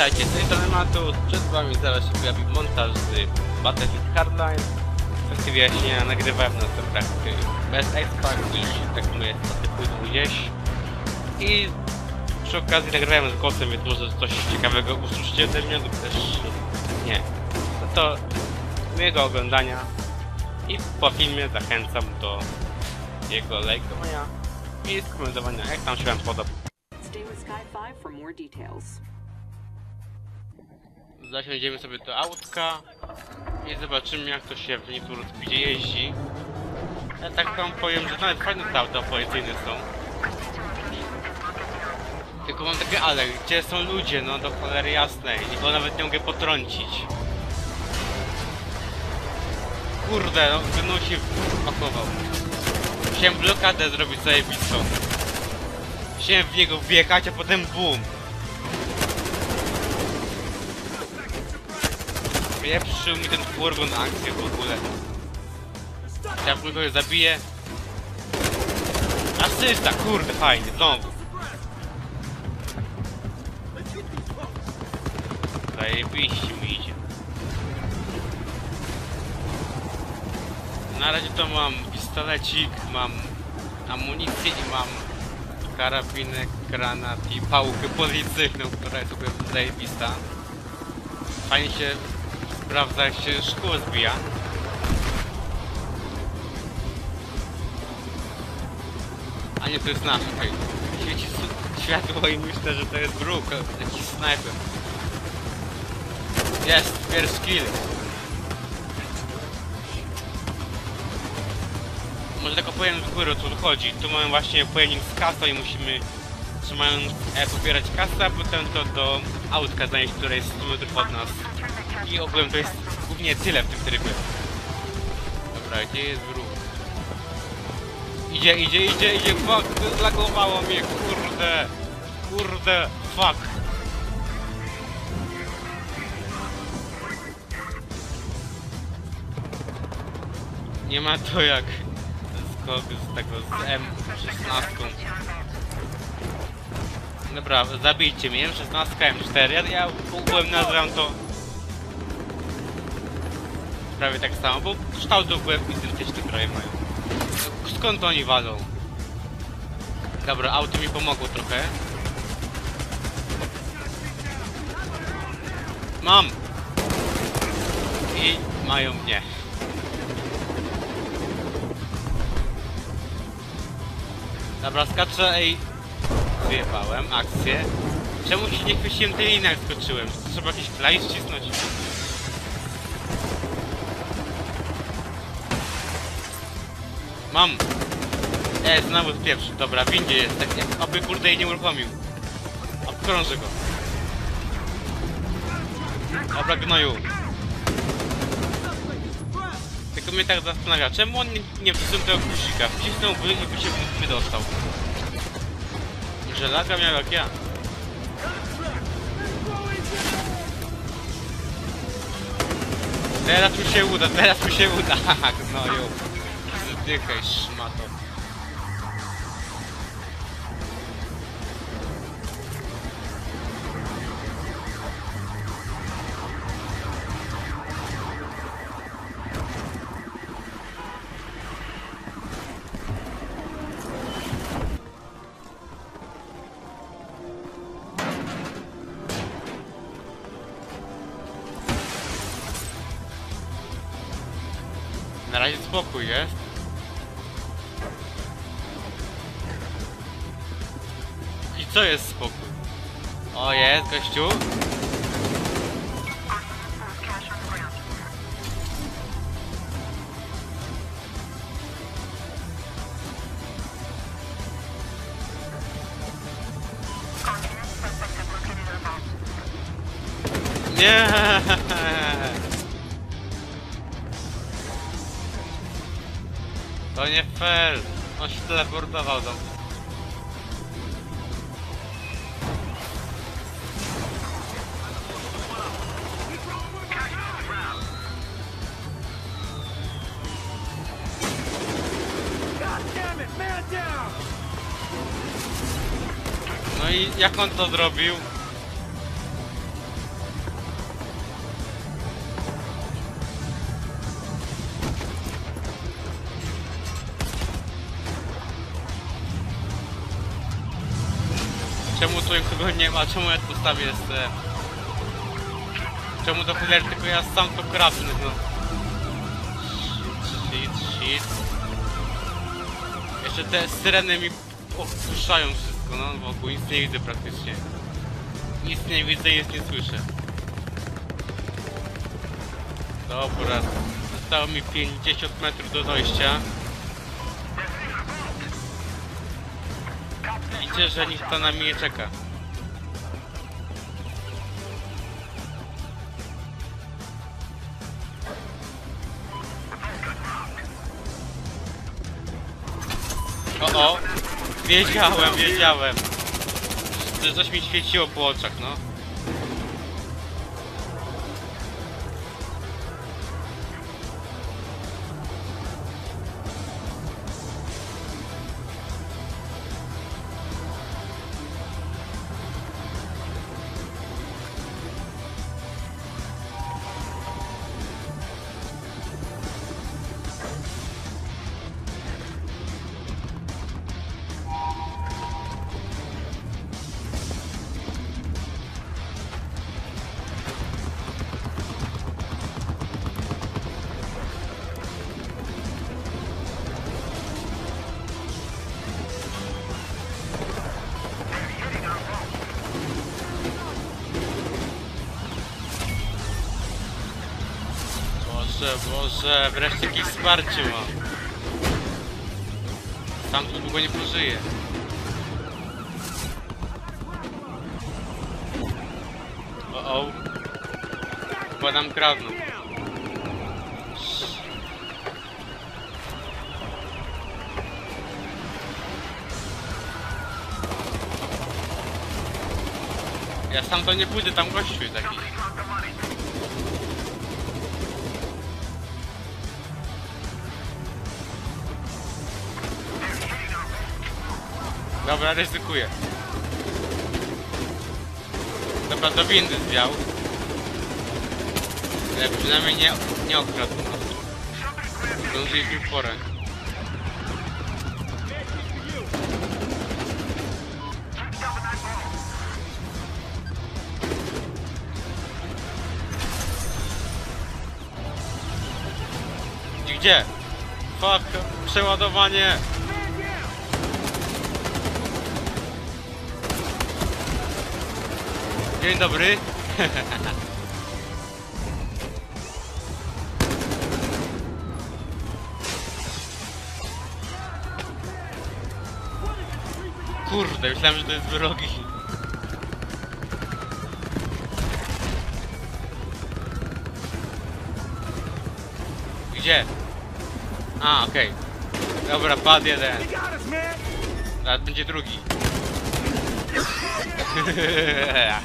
Witajcie, z tej strony. Przed wami zaraz się pojawi montaż z Battlefield Hardline. Kwestii wyjaśnienia nagrywałem na serwerach bez expa, gdyż tak mówię, staty pójdą gdzieś. I przy okazji nagrywałem z głosem, więc może coś ciekawego usłyszycie ode mnie lub też nie. No to miłego oglądania i po filmie zachęcam do jego lajkowania i skomentowania, jak tam się wam podoba. Stay with Sky 5 for more details. Zasiądziemy sobie do autka i zobaczymy jak to się w for Speedzie jeździ. Ja tak wam powiem, że nawet fajne te auta policyjne są. Tylko mam takie ale, gdzie są ludzie, no do cholery jasnej, i go nawet nie mogę potrącić. Kurde, no się pakował. Chciałem blokadę zrobić zajebistą. Chciałem w niego wjechać, a potem BUM! Pieprzył mi ten furgon akcję w ogóle. Ja kogoś zabiję. Asysta, kurde, fajnie, znowu. Zajebiście mi idzie. Na razie to mam pistolecik, mam amunicję i mam karabinek, granat i pałkę policyjną, która jest w ogóle zajebista. Fajnie się sprawdza jak się szkło zbija. A nie, to jest nasz, okej. Świeci światło i myślę, że to jest wróg, jakiś snajper. Jest, pierwszy kill. Może tak opowiem z góry o co tu chodzi. Tu mamy właśnie pojemnik z kasą i musimy trzymając E pobierać kasę, a potem to do autka zanieść, które jest 100 metrów od nas. I ogółem to jest głównie tyle w tym trybie. Dobra, gdzie jest wróg? Idzie, idzie, idzie, idzie, fuck, zlagowało mnie, kurde, kurde, fuck. Nie ma to jak skok z tego, z M16. Dobra, zabijcie mnie, M16, M4, ja, ogółem nazywam to prawie tak samo, bo kształt ogółem identyczny prawie mają. Skąd oni walą? Dobra, auto mi pomogło trochę. Mam! I mają mnie. Dobra, skaczę, ej. Wyjebałem akcję. Czemu się nie chwyciłem tej linii, skoczyłem? Trzeba jakiś klawisz cisnąć. Mam! E, znowu pierwszy. Dobra, windzie jest, tak jak aby kurde jej nie uruchomił. Obkrążę go. Dobra, gnoju. Tylko mnie tak zastanawia, czemu on nie, nie wcisnął tego guzika? Wcisnąłby i by się wydostał. Że laga miał jak ja. Teraz mi się uda, teraz mi się uda. Haha, gnoju. Zdychaj, szmato. Spokój jest. I co jest spokój? O jest, gościu. Nie. Fair. On się teleportował do mnie. No i jak on to zrobił? Człowiek kogo nie ma, czemu ja tu sam jestem? Czemu do cholery tylko ja sam to krapnę, no? Shit, shit. Jeszcze te syreny mi opuszczają wszystko, no wokół nic nie widzę praktycznie. Nic nie widzę, nic nie słyszę. Dobra, zostało mi 50 metrów do dojścia. Widzę, że nikt na mnie nie czeka. O, o! Wiedziałem, wiedziałem! Coś mi świeciło po oczach, no. Boże, Boże, wreszcie jakieś wsparcie mam. Sam tu długo nie pożyję. O, o. Chyba nam kradną. Ja sam to nie pójdę, tam gościu jest Dobra, ryzykuję. Dobra, do windy zwiał. Ale przynajmniej nie, nie okradł nas. Zdążyliśmy w porę. Gdzie-? Fuck, przeładowanie! Dzień dobry. Kurde, myślałem, że to jest wyrogi. Gdzie? A, okej. Dobra, padł jeden. Teraz będzie drugi. A.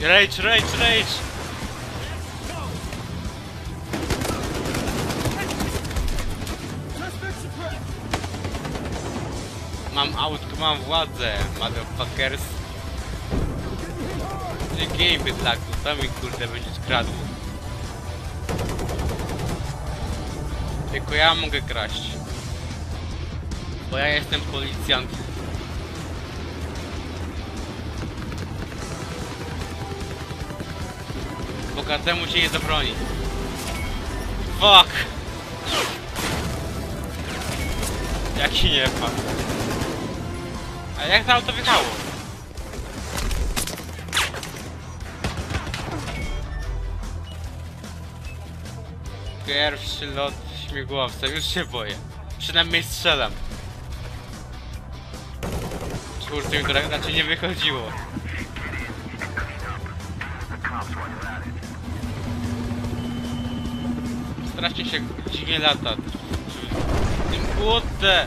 Rage, rage, rage! Mam autko, mam władzę, motherfuckers. Nie game bydlaku, to mi kurde będzie skradł. Tylko ja mogę kraść. Bo ja jestem policjant. Bogatemu się nie zabroni. Fuck! Jaki nie pan. A jak to auto wjechało? Pierwszy lot śmigłowca, już się boję. Przynajmniej strzelam. Czwórce mi to ra- raczej nie wychodziło. Strasznie się dziwnie lata. Tym kłódce!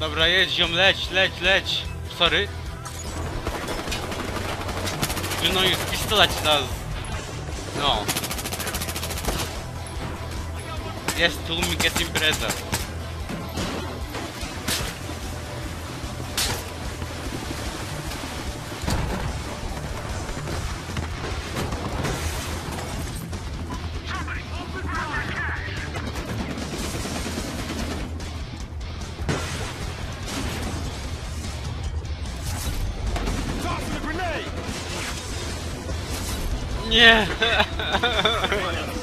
Dobra, jedź ziom, leć, leć, leć. Sorry. No i pistolet nas. No. Jest tłumik, jest impreza. Nie!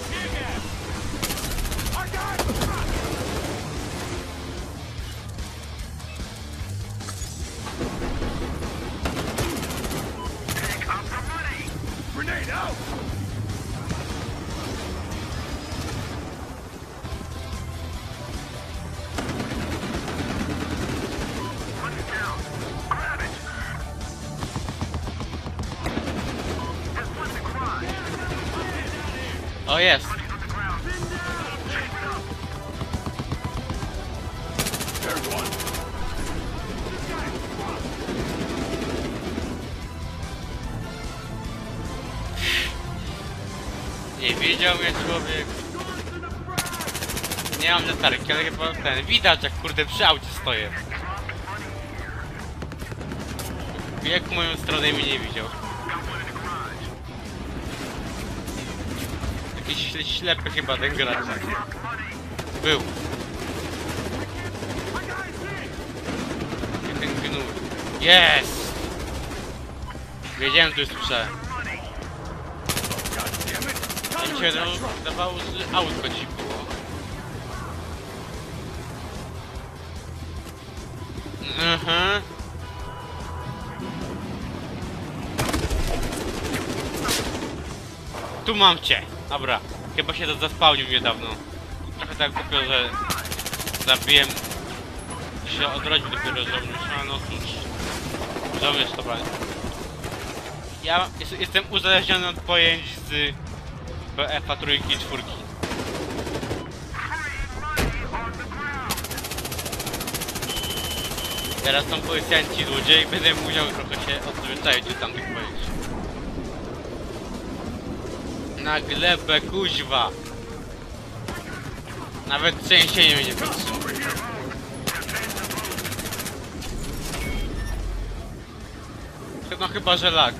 jest! Nie wiedział mnie człowiek. Nie mam latarki, ale chyba ten. Widać jak kurde przy aucie stoję. Jak moją stronę mnie nie widział. Jakiś śle- ślepy chyba ten gracz. Był. Gdzie ten gnój? Jest! Wiedziałem, że słyszałem. Mi się zdawało, że autko było. Mhm. Tu mam cię. Dobra. Chyba się to zaspałnił niedawno. Trochę tak głupio, że zabiłem się odrodził dopiero żołnierz. A no cóż. Żołnierz to bardzo. Ja jest, jestem uzależniony od pojęć z BF-a trójki i czwórki. Teraz są policjanci ludzie i będę musiał trochę się odzwyczaić do tamtych pojęć. Na glebę kuźwa! Nawet trzęsienie mnie nie wytrzymuje. No chyba, że lag.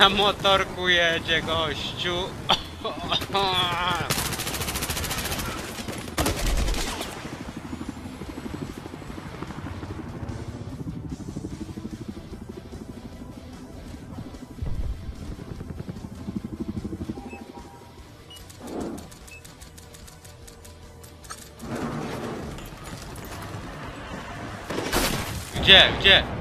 Na motorku jedzie gościu. Gdzie? Gdzie?